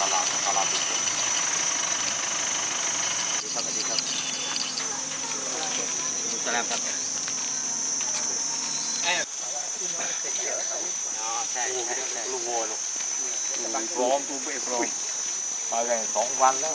ตลาดตลาดติดลมสวัสดีครับสลามครับเอ๋อใช่ใช่ใช่ลูกโวลูกพร้อมตูเป้พร้อมมาแข่งสองวันแล้ว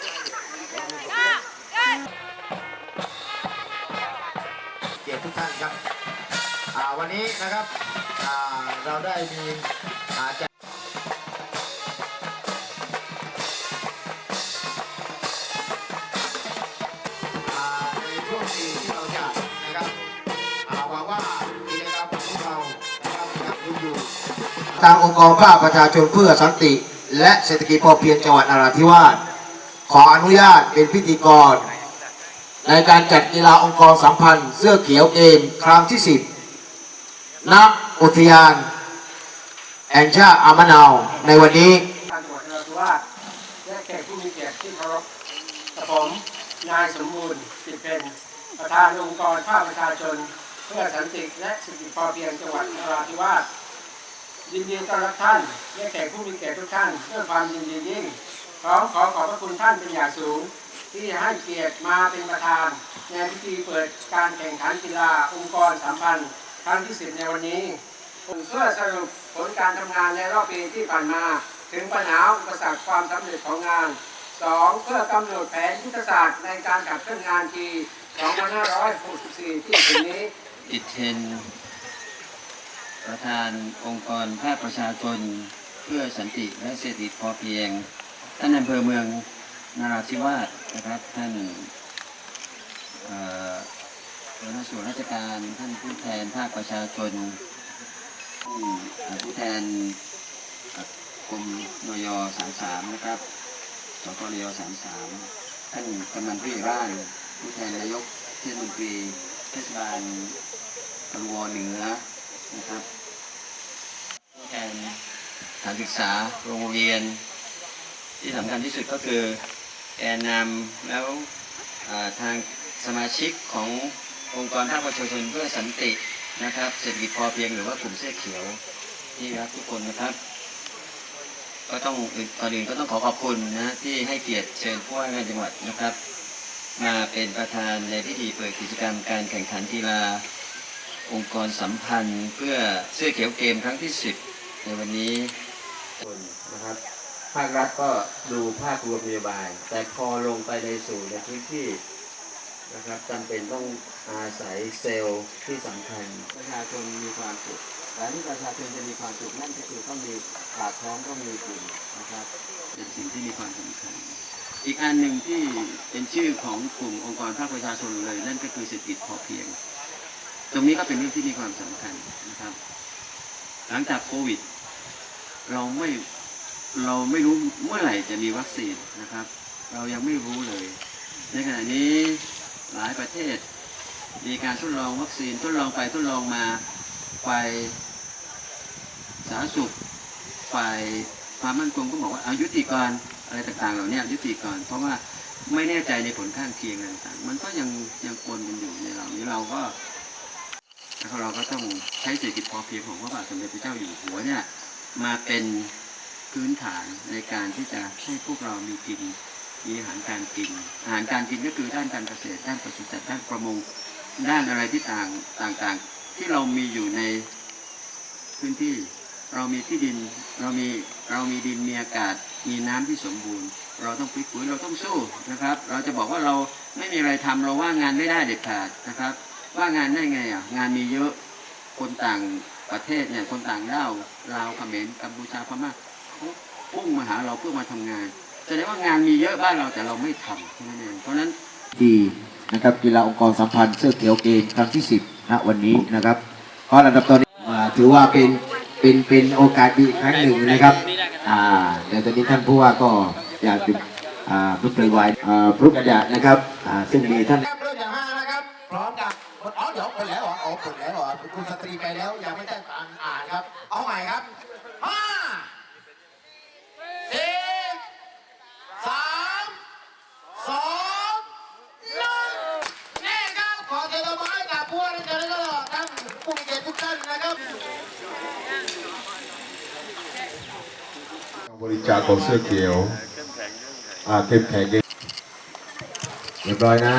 นี้นะครับเราได้มีอาจารย์อ่าในช่วงที่เราจะนะครับหวังว่ากิจกรรมของเรานะครับยังอยู่ทางองค์กรภาคประชาชนเพื่อสันติ และเศรษฐกิจพอเพียงจังหวัดนราธิวาสขออนุญาตเป็นพิธีกรในการจัดกีฬาองค์กรสัมพันธ์ เสื้อเขียวเกมครั้งที่ 10 ณอุทยานแห่งชาอามะนาวในวันนี้การตรวจนราธิวาสและแขกผู้มีเกียรติที่เคารพกับผมนายสมบูรณ์สิทธิเพนประธานองค์กรภาคประชาชน เพื่อสันติและสิทธิพอเพียงจังหวัดนราธิวาสยินดีต้อนรับท่านและแขกผู้มีเกียรติทุกท่านด้วยความยินดียิ่งพร้อมขอขอบพระคุณท่านเป็นอย่างสูง ที่ให้เกียรติมาเป็นประธานในพิธีเปิดการแข่งขันกีฬาองค์กรสัมพันธ์ ครั้งที่10ในวันนี้ เพื่อสรุปผลการทำงานในรอบปีที่ผ่านมา ถึงปัญหาอุปสรรคความสำเร็จของงาน 2. เพื่อกำหนดแผนยุทธศาสตร์ในการขับเคลื่อนงานปี 2564 ที่ถึงนี้อิทเทนประธานองค์กรภาคประชาชนเพื่อสันติและเศรษฐกิจพอเพียง ท่านอำเภอเมืองนราธิวาสนะครับท่านอ่อ หัวหน้าส่วนราชการท่านผู้แทนภาคประชาชนผู้แทนกรมนย33นะครับสกนย33ท่านกำนันผู้ใหญ่บ้าน ผู้แทนนายกเทศมนตรีเทศบาลตำบลเหนือนะครับผู้แทนสถานศึกษาโรงเรียน ที่สำคัญที่สุดก็คือแกนนำแล้วทางสมาชิกของ องค์กรภาคประชาชนเพื่อสันตินะครับเศรษฐกิจพอเพียงหรือว่ากลุ่มเสื้อเขียวที่รักทุกคนนะครับก็ต้องก่อนอื่นก็ต้องขอขอบคุณนะที่ให้เกียรติเชิญผู้ว่าการจังหวัดนะครับ มาเป็นประธานในพิธีเปิดกิจกรรมการแข่งขันกีฬาองค์กรสัมพันธ์ เพื่อเสื้อเขียวเกมครั้งที่ 10 ในวันนี้คนนะครับภาครัฐก็ดูภาครวมนโยบาย แต่พอลงไปในสู่ในพื้นที่ นะครับจำเป็นต้องอาศัยเซลล์ที่สำคัญ ประชาชนมีความสุขแต่ที่ประชาชนจะมีความสุขนั่นก็คือต้องมีปากท้องต้องมีกลุ่มนะครับเป็นสิ่งที่มีความสำคัญ อีกอันหนึ่งที่เป็นชื่อของกลุ่มองค์กรภาคประชาชนเลย นั่นก็คือเศรษฐกิจพอเพียง ตรงนี้ก็เป็นเรื่องที่มีความสำคัญนะครับ หลังจากโควิด เราไม่เราไม่รู้เมื่อไหร่จะมีวัคซีนนะครับ เรายังไม่รู้เลย ในขณะนี้ หลายประเทศ มีการทดลองวัคซีนทดลองไปทดลองมาฝ่ายสาธารณสุขฝ่ายความมั่นคงก็บอกว่าอายุติก่อนอะไรต่างๆ เหล่านี้ยุติก่อนเพราะว่าไม่แน่ใจในผลข้างเคียงต่างๆ มันก็ยังยังปนกันอยู่ในเรานี้เราก็แล้วเราก็ต้องใช้เศรษฐกิจพอเพียงของพระบาทสมเด็จพระเจ้าอยู่หัวเนี่ยมาเป็นพื้นฐานในการที่จะให้พวกเรามีกิน มีอาหารการกิน อาหารการกินก็คือด้านการเกษตร ด้านปศุสัตว์ ด้านประมง ด้านอะไรที่ต่างต่างๆ ที่เรามีอยู่ในพื้นที่ เรามีที่ดิน เรามี เรามีดิน มีอากาศ มีน้ำที่สมบูรณ์ เราต้องพลิกฟื้นเราต้องสู้นะครับ เราจะบอกว่าเราไม่มีอะไรทำเราว่างงานไม่ได้เด็ดขาดนะครับ ว่างงานได้ไงอะ งานมีเยอะ คนต่างประเทศเนี่ย คนต่างด้าวลาวเขมรกัมพูชาพม่าเขาพุ่งมาหาเราเพื่อมาทำงาน แสดงว่างานมีเยอะบ้านเราแต่เราไม่ทำเท่านั้นเองเพราะฉะนั้นที่นะครับกีฬาองค์กรสัมพันธ์เสื้อเขียวเกมครั้งที่ 10ณวันนี้นะครับเพราะระดับตอนนี้อ่าถือว่าเป็นเป็นเป็นโอกาสดีอีกครั้งหนึ่งนะครับอ่าแต่ตอนนี้ท่านผู้ว่าก็อยากจะอ่าพูดเปลวายอ่าพรุกระดาษนะครับอ่าซึ่งมีท่านเริ่มจากห้านะครับพร้อมกับอ๋อเดี๋ยวเปิดแล้วเหรออ๋อเปิดแล้วเหรอคุณสตรีไปแล้วยังไม่ได้อ่านอ่านครับเอาใหม่ครับห้าสี่สามสองหนึ่งแน่ครับขอเทตไม้กับผู้ว่าราชการตลอดทั้งผู้มีเกียรติทุกท่านนะครับ บริจาคของเสื้อเขียว อ่าเข้มแข็งเรียบร้อยนะ